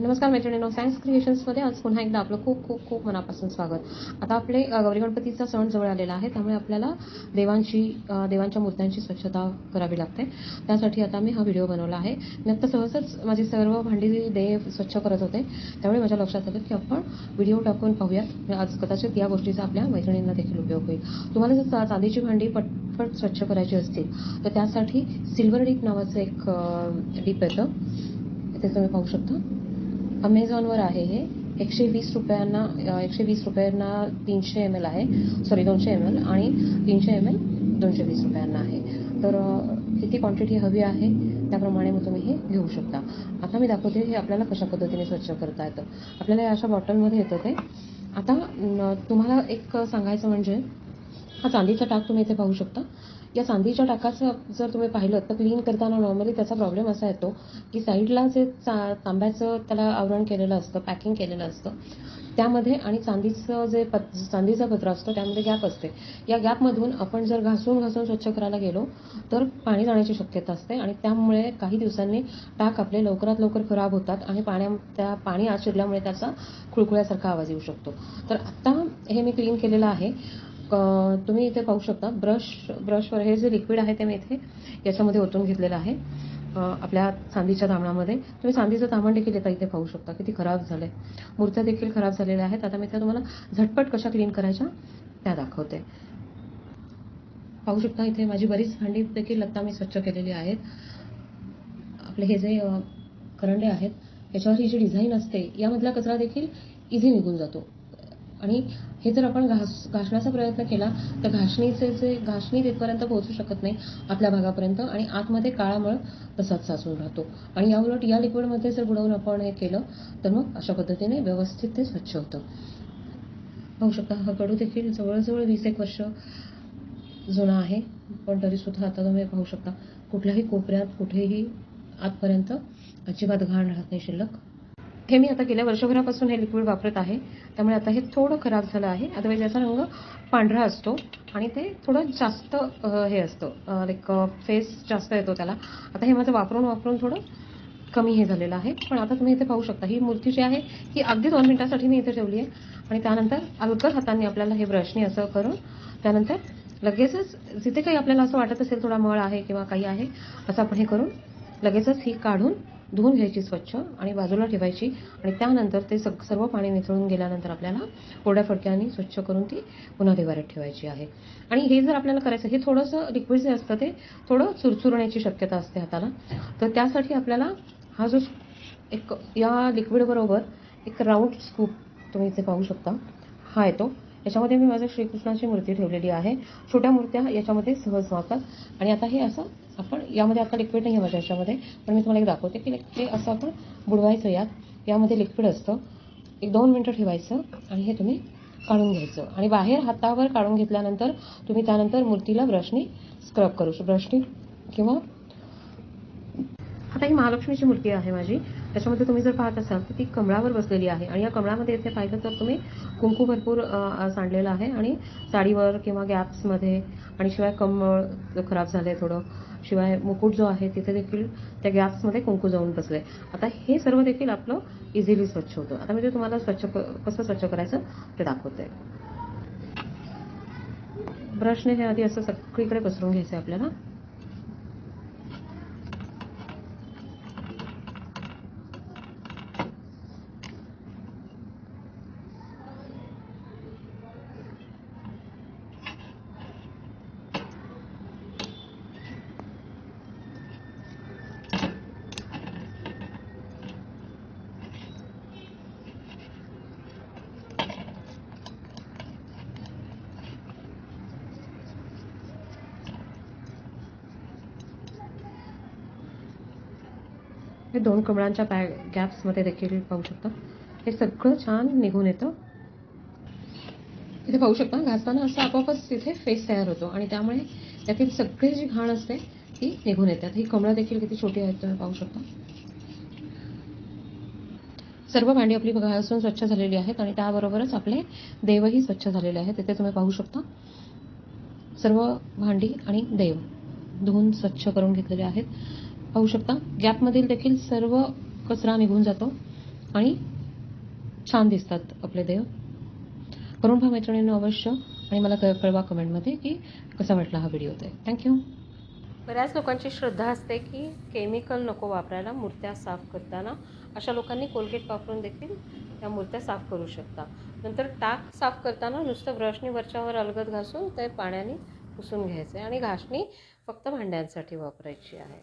नमस्कार मैत्रिणींनो सायन्स क्रिएशन्समध्ये आज पुन्हा एकदा आपलं खूप खूप खूप मनापासून स्वागत. आता आपले गौरी गणपतीचा सण जवळ आलेला आहे त्यामुळे आपल्याला देवांची देवांच्या मूर्त्यांची स्वच्छता करावी लागते. त्यासाठी आता मी हा व्हिडिओ बनवला आहे. मी आता सहजच माझी सर्व भांडी देव स्वच्छ करत होते. त्यामुळे माझ्या लक्षात आलं की आपण व्हिडिओ टाकून पाहूयात. म्हणजे आज कदाचित या गोष्टीचा आपल्या मैत्रिणींना देखील उपयोग होईल. तुम्हाला जर चांदीची भांडी पटपट स्वच्छ करायची असतील तर त्यासाठी सिल्वर डीप नावाचं एक डीप येतं. ते तुम्ही पाहू शकता. अमेझॉनवर आहे हे. एकशे वीस रुपयांना एकशे वीस रुपयांना तीनशे एम एल आहे. सॉरी दोनशे एम एल आणि तीनशे एम एल दोनशे वीस रुपयांना आहे. तर किती क्वांटिटी हवी आहे? त्याप्रमाणे मग तुम्ही हे घेऊ शकता. आता मी दाखवते हे आपल्याला कशा पद्धतीने स्वच्छ करता येतं. आपल्याला या अशा बॉटलमध्ये येतं ते. आता तुम्हाला एक सांगायचं म्हणजे हा चांदीचा टाक तुम्ही इथे पाहू शकता. या चांदीच्या टाकाचं जर तुम्ही पाहिलं तर क्लीन करताना नॉर्मली त्याचा प्रॉब्लेम असा येतो की साईडला जे चा तांब्याचं त्याला आवरण केलेलं असतं पॅकिंग केलेलं असतं त्यामध्ये आणि चांदीचं जे पत चांदीचा पत्र असतो त्यामध्ये गॅप असते. या गॅपमधून आपण जर घासून घासून स्वच्छ करायला गेलो तर पाणी जाण्याची शक्यता असते आणि त्यामुळे काही दिवसांनी टाक आपले लवकरात लवकर खराब होतात आणि पाण्या त्या पाणी आत शिरल्यामुळे त्याचा खुळखुळ्यासारखा आवाज येऊ शकतो. तर आत्ता हे मी क्लीन केलेलं आहे. तुम्ही इथे पाहू शकता ब्रश ब्रशवर हे जे लिक्विड आहे ते मी इथे याच्यामध्ये ओतून घेतलेलं आहे. आपल्या चांदीच्या तामणामध्ये तुम्ही चांदीचं तामण देखील येता इथे पाहू शकता किती खराब झालंय. मूर्त्या देखील खराब झालेल्या आहेत. आता मी त्या तुम्हाला झटपट कशा क्लीन करायच्या त्या दाखवते. पाहू शकता इथे माझी बरीच भांडी देखील लत्ता मी स्वच्छ केलेली आहेत. आपले हे जे करंडे आहेत याच्यावर ही जी डिझाईन असते यामधला कचरा देखील इझी निघून जातो. आणि हे जर आपण घास घासण्याचा प्रयत्न केला तर घासणीचे जे घासणी तिथपर्यंत पोहोचू शकत नाही आपल्या भागापर्यंत आणि आतमध्ये काळा मळ तसाच साचून राहतो. आणि या उलट या लिक्विडमध्ये जर बुडवून आपण हे केलं तर मग अशा पद्धतीने व्यवस्थित ते स्वच्छ होतं. पाहू शकता हा कडू देखील जवळजवळ वीस एक वर्ष जुना आहे पण तरीसुद्धा आता तुम्ही पाहू शकता कुठल्याही कोपऱ्यात कुठेही आतपर्यंत अजिबात घाण राहत नाही शिल्लक. हे मी आता गेल्या वर्षभरापासून हे लिक्विड वापरत आहे. त्यामुळे आता हे थोडं खराब झालं आहे. अदरवाईज याचा रंग पांढरा असतो आणि ते थोडं जास्त हे असतं. लाईक फेस जास्त येतो त्याला. आता हे माझं वापरून वापरून थोडं कमी हे झालेलं आहे. पण आता तुम्ही इथे पाहू शकता. ही मूर्ती जी आहे ही अगदी दोन मिनिटासाठी मी इथे ठेवली आहे. आणि त्यानंतर अलगद हातांनी आपल्याला हे ब्रशने असं करून त्यानंतर लगेचच जिथे काही आपल्याला असं वाटत असेल थोडा मळ आहे किंवा काही आहे असं आपण हे करून लगेचच ही काढून धुवून घ्यायची स्वच्छ आणि बाजूला ठेवायची आणि त्यानंतर ते सग सर्व पाणी निसळून गेल्यानंतर आपल्याला कोरड्या फडक्याने स्वच्छ करून ती पुन्हा देवाऱ्यात ठेवायची आहे. आणि हे जर आपल्याला करायचं हे थोडंसं लिक्विड जे असतं ते थोडं चुरचुरण्याची शक्यता असते हाताला. तर त्यासाठी आपल्याला हा जो एक या लिक्विडबरोबर एक राऊंड स्कूप तुम्ही इथे पाहू शकता. हा येतो. याच्यामध्ये मी माझ्या श्रीकृष्णाची मूर्ती ठेवलेली आहे. छोट्या मूर्त्या याच्यामध्ये सहज मागतात आणि आता हे असं आपण यामध्ये आता लिक्विड नाही आहे माझ्या याच्यामध्ये. पण मी तुम्हाला एक दाखवते की ते असं आपण बुडवायचं यात. यामध्ये लिक्विड असतं. एक दोन मिनटं ठेवायचं आणि हे तुम्ही काढून घ्यायचं. आणि बाहेर हातावर काढून घेतल्यानंतर तुम्ही त्यानंतर मूर्तीला ब्रशनी स्क्रब करू ब्रशनी किंवा आता ही महालक्ष्मीची मूर्ती आहे माझी. त्याच्यामध्ये तुम्ही जर पाहत असाल तर ती कमळावर बसलेली आहे आणि या कमळामध्ये इथे पाहिलं तर तुम्ही कुंकू भरपूर सांडलेलं आहे आणि साडीवर किंवा गॅप्समध्ये आणि शिवाय कमळ खराब झालंय थोडं. शिवाय मुकुट जो आहे तिथे देखील त्या गॅप्समध्ये कुंकू जाऊन बसले आता हे सर्व देखील आपलं इझिली स्वच्छ होतं. आता मी ते तुम्हाला स्वच्छ कसं स्वच्छ करायचं ते दाखवते. ब्रशने हे आधी असं सगळीकडे पसरून घ्यायचं आहे आपल्याला. हे दोन कमळांच्या पॅ गॅप्समध्ये देखील पाहू शकता. हे सगळं छान निघून येतं. इथे पाहू शकता घासताना असं आपोआपच तिथे फेस तयार होतो आणि त्यामुळे त्यातील सगळी जी घाण असते ती निघून येतात. ही कमळं देखील किती छोटी आहेत तुम्ही पाहू शकता. सर्व भांडी आपली घासून स्वच्छ झालेली आहेत आणि त्याबरोबरच आपले देवही स्वच्छ झालेले आहेत. तिथे तुम्ही पाहू शकता. सर्व भांडी आणि देव धुवून स्वच्छ करून घेतलेले आहेत. पाहू शकता. गॅपमधील देखील सर्व कचरा निघून जातो आणि छान दिसतात आपले देव करून पहा मैत्रिणींना अवश्य आणि मला कळवा कमेंटमध्ये की कसा वाटला हा व्हिडिओ ते. थँक्यू बऱ्याच लोकांची श्रद्धा असते की केमिकल नको वापरायला मूर्त्या साफ करताना. अशा लोकांनी कोलगेट वापरून देखील त्या मूर्त्या साफ करू शकता. नंतर टाक साफ करताना नुसतं ब्रशनी वरच्यावर अलगद घासून ते पाण्याने पुसून घ्यायचे आणि घासणी फक्त भांड्यांसाठी वापरायची आहे.